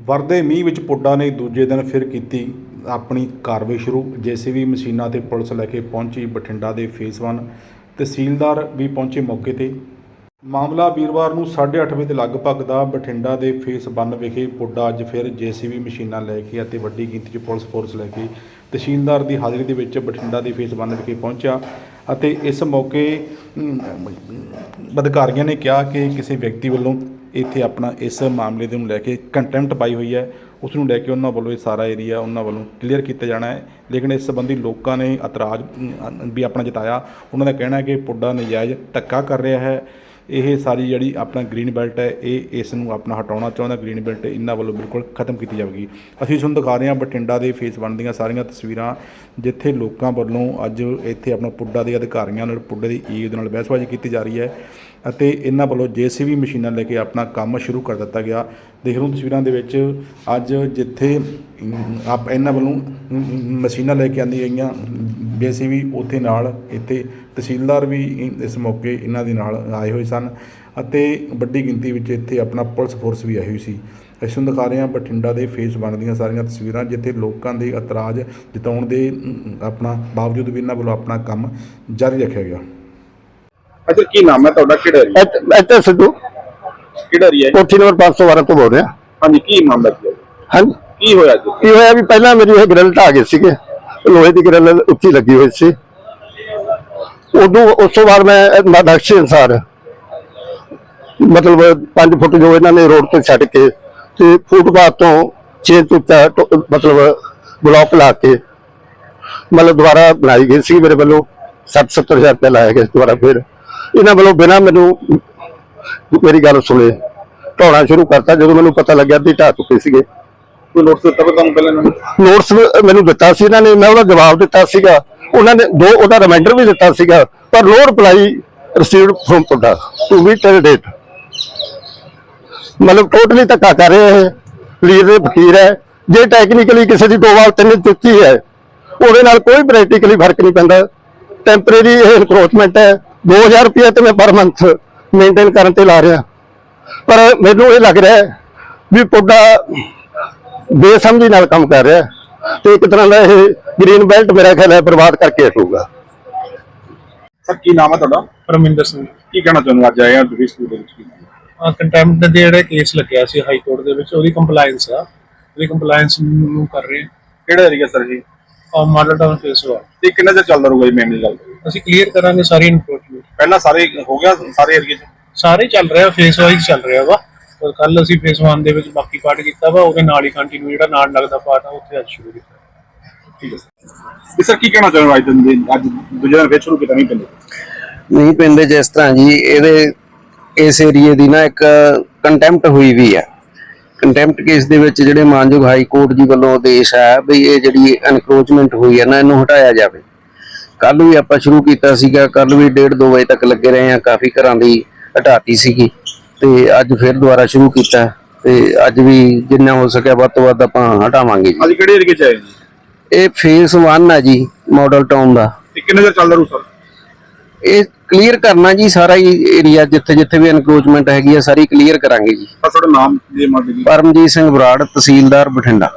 ਵਰਦੇ ਮੀਂਹ ਵਿੱਚ ਪੁੱਡਾ ਨੇ ਦੂਜੇ ਦਿਨ ਫਿਰ ਕੀਤੀ ਆਪਣੀ ਕਾਰਵਾਈ ਸ਼ੁਰੂ। ਜੇਸੀਬੀ ਮਸ਼ੀਨਾਂ ਤੇ ਪੁਲਿਸ ਲੈ ਕੇ ਪਹੁੰਚੀ ਬਠਿੰਡਾ ਦੇ ਫੇਸ 1 ਤਹਿਸੀਲਦਾਰ ਵੀ ਪਹੁੰਚੇ ਮੌਕੇ ਤੇ। ਮਾਮਲਾ ਵੀਰਵਾਰ ਨੂੰ 8:30 ਵਜੇ ਦੇ ਲਗਭਗ ਦਾ ਬਠਿੰਡਾ ਦੇ ਫੇਸ 1 ਵਿਖੇ ਪੁੱਡਾ ਅੱਜ ਫਿਰ ਜੇਸੀਬੀ ਮਸ਼ੀਨਾਂ ਲੈ ਕੇ ਅਤੇ ਵੱਡੀ ਗਿਣਤੀ 'ਚ ਪੁਲਿਸ ਫੋਰਸ ਲੈ ਕੇ ਤਹਿਸੀਲਦਾਰ ਦੀ ਹਾਜ਼ਰੀ ਦੇ ਵਿੱਚ ਬਠਿੰਡਾ ਦੇ ਫੇਸ 1 ਵਿਖੇ ਪਹੁੰਚਿਆ ਅਤੇ ਇਸ ਮੌਕੇ ਅਧਿਕਾਰੀਆਂ ਨੇ ਕਿਹਾ ਕਿ ਕਿਸੇ ਵਿਅਕਤੀ ਵੱਲੋਂ ਇੱਥੇ ਆਪਣਾ ਇਸ ਮਾਮਲੇ ਦੇ ਨੂੰ ਲੈ ਕੇ ਕੰਟੈਂਪਟ ਪਾਈ ਹੋਈ ਹੈ। ਉਸ ਨੂੰ ਲੈ ਕੇ ਉਹਨਾਂ ਵੱਲੋਂ ਇਹ ਸਾਰਾ ਏਰੀਆ ਉਹਨਾਂ ਵੱਲੋਂ ਕਲੀਅਰ ਕੀਤਾ ਜਾਣਾ ਹੈ। ਲੇਕਿਨ ਇਸ ਸੰਬੰਧੀ ਲੋਕਾਂ ਨੇ ਇਤਰਾਜ਼ ਵੀ ਆਪਣਾ ਜਤਾਇਆ। ਉਹਨਾਂ ਦਾ ਕਹਿਣਾ ਹੈ ਕਿ ਪੁੱਡਾ ਨਜਾਇਜ਼ ਧੱਕਾ ਕਰ ਰਿਹਾ ਹੈ। ਇਹ ਸਾਰੀ ਜਿਹੜੀ ਆਪਣਾ ਗ੍ਰੀਨ ਬੈਲਟ ਹੈ, ਇਹ ਇਸ ਨੂੰ ਆਪਣਾ ਹਟਾਉਣਾ ਚਾਹੁੰਦਾ ਗ੍ਰੀਨ ਬੈਲਟ ਇਹਨਾਂ ਵੱਲੋਂ ਬਿਲਕੁਲ ਖਤਮ ਕੀਤੀ ਜਾਵੇਗੀ। ਅਸੀਂ ਤੁਹਾਨੂੰ ਦਿਖਾ ਰਹੇ ਹਾਂ ਬਠਿੰਡਾ ਦੇ ਫੇਸ 1 ਦੀਆਂ ਸਾਰੀਆਂ ਤਸਵੀਰਾਂ, ਜਿੱਥੇ ਲੋਕਾਂ ਵੱਲੋਂ ਅੱਜ ਇੱਥੇ ਆਪਣਾ ਪੁੱਡਾ ਦੇ ਅਧਿਕਾਰੀਆਂ ਨਾਲ, ਪੁੱਡੇ ਦੀ ਈਦ ਨਾਲ ਬਹਿਸਬਾਜ਼ੀ ਕੀਤੀ ਜਾ ਰਹੀ ਹੈ ਅਤੇ ਇਹਨਾਂ ਵੱਲੋਂ ਜੇਸੀਬੀ ਮਸ਼ੀਨਾਂ ਲੈ ਕੇ ਆਪਣਾ ਕੰਮ ਸ਼ੁਰੂ ਕਰ ਦਿੱਤਾ ਗਿਆ। ਦੇਖ ਲਓ ਤਸਵੀਰਾਂ ਦੇ ਵਿੱਚ, ਅੱਜ ਜਿੱਥੇ ਆਪ ਇਹਨਾਂ ਵੱਲੋਂ ਮਸ਼ੀਨਾਂ ਲੈ ਕੇ ਆਂਦੀ ਗਈਆਂ ਜੇਸੀਬੀ ਉੱਥੇ ਨਾਲ ਇੱਥੇ ਤਹਿਸੀਲਦਾਰ ਵੀ ਇ- ਇਸ ਮੌਕੇ ਇਹਨਾਂ ਦੇ ਨਾਲ ਆਏ ਹੋਏ ਸਨ ਅਤੇ ਵੱਡੀ ਗਿਣਤੀ ਵਿੱਚ ਇੱਥੇ ਆਪਣਾ ਪੁਲਿਸ ਫੋਰਸ ਵੀ ਆਈ ਹੋਈ ਸੀ। ਅਸੀਂ ਤੁਹਾਨੂੰ ਦਿਖਾ ਰਹੇ ਹਾਂ ਬਠਿੰਡਾ ਦੇ ਫੇਸ ਵਨ ਦੀਆਂ ਸਾਰੀਆਂ ਤਸਵੀਰਾਂ ਜਿੱਥੇ ਲੋਕਾਂ ਦੇ ਇਤਰਾਜ਼ ਜਤਾਉਣ ਦੇ ਅਮ, ਆਪਣਾ ਬਾਵਜੂਦ ਵੀ ਇਹਨਾਂ ਵੱਲੋਂ ਆਪਣਾ ਕੰਮ ਜਾਰੀ ਰੱਖਿਆ ਗਿਆ। ਅੱਛਾ ਕੀ ਨਾਮ ਹੈ ਤੁਹਾਡਾ? ਕਿਹੜਾ ਏਰੀਆ ਇੱਥੇ ਇੱਥੇ ਸਿੱਧੂ। ਕਿਹੜਾ ਏਰੀਆ ਹੈ? ਕੋਠੀ ਨੰਬਰ 512 ਤੋਂ ਬੋਲ ਰਿਹਾ। ਹਾਂਜੀ ਕੀ ਮਾਮਲਾ ਕੀ ਹੈ? ਹਾਂਜੀ। ਕੀ ਹੋਇਆ ਜੀ? ਕੀ ਹੋਇਆ ਵੀ ਪਹਿਲਾਂ ਮੇਰੀ ਇਹ ਗ੍ਰਿਲ ਢਾਹ ਗਏ ਸੀਗੇ। ਲੋਹੇ ਦੀ ਗ੍ਰਿਲ ਉੱਚੀ ਲੱਗੀ ਹੋਈ ਸੀ। ਉਦੋਂ ਉਸ ਤੋਂ ਬਾਅਦ ਮੈਂ ਨਕਸ਼ੇ ਅਨਸਾਰ ਮਤਲਬ 5 ਫੁੱਟ ਜੋ ਇਹਨਾਂ ਨੇ ਰੋਡ ਤੋਂ ਛੱਡ ਕੇ ਤੇ ਫੁੱਟਪਾਥ ਤੋਂ 6 ਫੁੱਟ ਮਤਲਬ ਬਲੌਕ ਲਾ ਕੇ ਮਤਲਬ ਦੁਬਾਰਾ ਬਣਾਈ ਗਈ ਸੀ ਮੇਰੇ ਵੱਲੋਂ। 60 70000 ਰੁਪਏ ਲਾਇਆ ਗਿਆ ਦੁਬਾਰਾ ਫਿਰ। ਇਹਨਾਂ ਵੱਲੋਂ ਬਿਨਾਂ ਮੈਨੂੰ ਮੇਰੀ ਗੱਲ ਸੁਣੇ। ਢਾਉਣਾ ਸ਼ੁਰੂ ਕਰਤਾ ਜਦੋਂ ਮੈਨੂੰ ਪਤਾ ਲੱਗਿਆ ਵੀ ਢਾਹ ਚੁੱਕੇ ਸੀਗੇ। ਕੋਈ ਨੋਟਿਸ ਦਿੱਤਾ ਵਾ ਤੁਹਾਨੂੰ ਪਹਿਲਾਂ ਇਹਨਾਂ ਨੇ? ਨੋਟਸ ਮੈਨੂੰ ਦਿੱਤਾ ਸੀ ਇਹਨਾਂ ਨੇ, ਮੈਂ ਉਹਦਾ ਜਵਾਬ ਦਿੱਤਾ ਸੀਗਾ। ਉਹਨਾਂ ਨੇ ਦੋ, ਉਹਦਾ ਰਿਮਾਈਂਡਰ ਵੀ ਦਿੱਤਾ ਸੀਗਾ, ਪਰ no reply received from PUDA to we till date ਮਤਲਬ ਟੋਟਲੀ ਧੱਕਾ ਕਰ ਰਹੇ ਹੈ ਲੀਰ ਦੇ ਫਕੀਰ ਹੈ। ਜੇ ਟੈਕਨੀਕਲੀ ਕਿਸੇ ਦੀ ਦੋ ਵਾਰ ਤਿੰਨ ਚੁੱਕੀ ਹੈ, ਉਹਦੇ ਨਾਲ ਕੋਈ ਪ੍ਰੈਕਟੀਕਲੀ ਫ਼ਰਕ ਨਹੀਂ ਪੈਂਦਾ। ਟੈਂਪਰੇਰੀ ਇਹ ਇਨਕਰੋਚਮੈਂਟ ਹੈ। 2000 ਰੁਪਏ ਤੇ ਮੈਂ ਪਰ ਮੰਥ ਮੇਨਟੇਨ ਕਰਨ ਤੇ ਲਾ ਰਿਹਾ। ਪਰ ਮੈਨੂੰ ਇਹ ਲੱਗ ਰਿਹਾ ਵੀ ਪੁੱਡਾ ਬੇਸਮਝੀ ਨਾਲ ਕੰਮ ਕਰ ਰਿਹਾ। ਤੇ ਇੱਕ ਤਰ੍ਹਾਂ ਦਾ ਇਹ ਗ੍ਰੀਨ ਬੈਲਟ ਮੇਰਾ ਖਿਆਲ ਹੈ ਬਰਬਾਦ ਕਰਕੇ ਹਟੂਗਾ ਸਰ ਕੀ ਨਾਮ ਹੈ ਤੁਹਾਡਾ? ਪਰਮਿੰਦਰ ਸਿੰਘ। ਕੀ ਕਹਿਣਾ ਚਾਹੁੰਦੇ ਅੱਜ ਆਏ ਆ ਡਿਵੀਸ ਦੇ ਵਿੱਚ ਕੀ? ਕੰਟੈਂਪਟ ਦੇ ਜਿਹੜੇ ਕੇਸ ਲੱਗਿਆ ਸੀ ਹਾਈ ਕੋਰਟ ਦੇ ਵਿੱਚ ਉਹਦੀ ਕੰਪਲਾਈਂਸ ਆ। ਉਹਦੀ ਕੰਪਲਾਈਂਸ ਨੂੰ ਕਰ ਰਹੇ ਕਿਹੜਾ ਏਰੀਆ ਸਰ ਜੀ? ਆ ਮਾਡਲ ਟਾਊਨ ਫੇਸ ਵਾ ਤੇ ਕਿੰਨਾ ਚਿਰ ਚੱਲਦਾ ਰਹੂਗਾ ਜੀ ਮੇਨ ਗੱਲ? ਅਸੀਂ ਕਲੀਅਰ ਕਰਾਂਗੇ ਸਾਰੀ ਇਨਕਰੋਚਮੈਂਟ ਪਹਿਲਾਂ ਸਾਰੇ ਹੋ ਗਿਆ ਸਾਰੇ ਏਰੀਆ 'ਚ? ਸਾਰੇ ਚੱਲ ਰਿਹਾ ਫੇਸ ਵਾਈਜ਼ ਚੱਲ ਰਿਹਾ ਵਾ। ਪਰ ਕੱਲ ਅਸੀਂ ਫੇਸ 1 ਦੇ ਵਿੱਚ ਬਾਕੀ ਪਾਰਟ ਕੀਤਾ ਵਾ ਉਹਦੇ ਨਾਲ ਹੀ ਕੰਟੀਨਿਊ ਜਿਹੜਾ ਨਾਲ ਲੱਗਦਾ ਪਾਰਟ ਆ ਉੱਥੇ ਅੱਜ ਸ਼ੁਰੂ ਕੀਤਾ। ਠੀਕ ਹੈ ਸਰ। ਕੀ ਕਹਿਣਾ ਚਾਹੁੰਦੇ ਹੋ ਅੱਜ ਦਿਨ ਦੇ ਅੱਜ ਦੂਜੇ ਦਿਨ ਫੇਰ ਸ਼ੁਰੂ ਕੀਤਾ ਨਹੀਂ ਪੈਂਦੇ ਨਹੀਂ ਪੈਂਦੇ ਜਿਸ ਤਰ੍ਹਾਂ ਜੀ ਇਹਦੇ ਇਸ ਏਰੀਏ ਦੀ ਨਾ ਇੱਕ ਕੰਟੈਂਪਟ ਹੋਈ ਵੀ ਹੈ ਕੰਟੈਂਪਟ ਕੇਸ ਦੇ ਵਿੱਚ ਜਿਹੜੇ ਮਾਨਯੋਗ ਹਾਈ ਕੋਰਟ ਜੀ ਵੱਲੋਂ ਆਦੇਸ਼ ਹੈ ਵੀ ਇਹ ਜਿਹੜੀ ਐਨਕਰੋਚਮੈਂਟ ਹੋਈ ਹੈ ਨਾ ਇਹਨੂੰ ਹਟਾਇਆ ਜਾਵੇ। ਕੱਲ ਵੀ ਆਪਾਂ ਸ਼ੁਰੂ ਕੀਤਾ ਸੀਗਾ ਕੱਲ ਵੀ 1:30 2 ਵਜੇ ਤੱਕ ਲੱਗੇ ਰਹੇ ਆ ਕਾਫੀ ਘਰਾਂ ਦੀ ਹਟਾਤੀ ਸੀਗੀ। ਤੇ ਅੱਜ ਫਿਰ ਦੁਬਾਰਾ ਸ਼ੁਰੂ ਕੀਤਾ ਤੇ ਅੱਜ ਵੀ ਜਿੰਨਾ ਹੋ ਸਕਿਆ ਵੱਧ ਤੋਂ ਵੱਧ ਆਪਾਂ ਹਟਾਵਾਂਗੇ ਜੀ। ਅੱਜ ਕਿਹੜੇ ਏਰੀਆ 'ਚ ਆਏ ਜੀ ਇਹ ਫੇਸ 1 ਹੈ ਜੀ ਮਾਡਲ ਟਾਊਨ ਦਾ। ਤੇ ਕਿੰਨੇ ਚਿਰ ਚੱਲਦਾ ਰਹੂ ਸਰ? ਇਹ ਕਲੀਅਰ ਕਰਨਾ ਜੀ ਸਾਰਾ ਹੀ ਏਰੀਆ ਜਿੱਥੇ ਜਿੱਥੇ ਵੀ ਐਨਕਰੋਚਮੈਂਟ ਹੈਗੀ ਆ ਸਾਰੀ ਕਲੀਅਰ ਕਰਾਂਗੇ ਜੀ। ਸਰ ਤੁਹਾਡਾ ਨਾਮ ਜੀ ਮਾਰ ਜੀ? ਪਰਮਜੀਤ ਸਿੰਘ ਬਰਾੜ ਤਹਿਸੀਲਦਾਰ ਬਠਿੰਡਾ।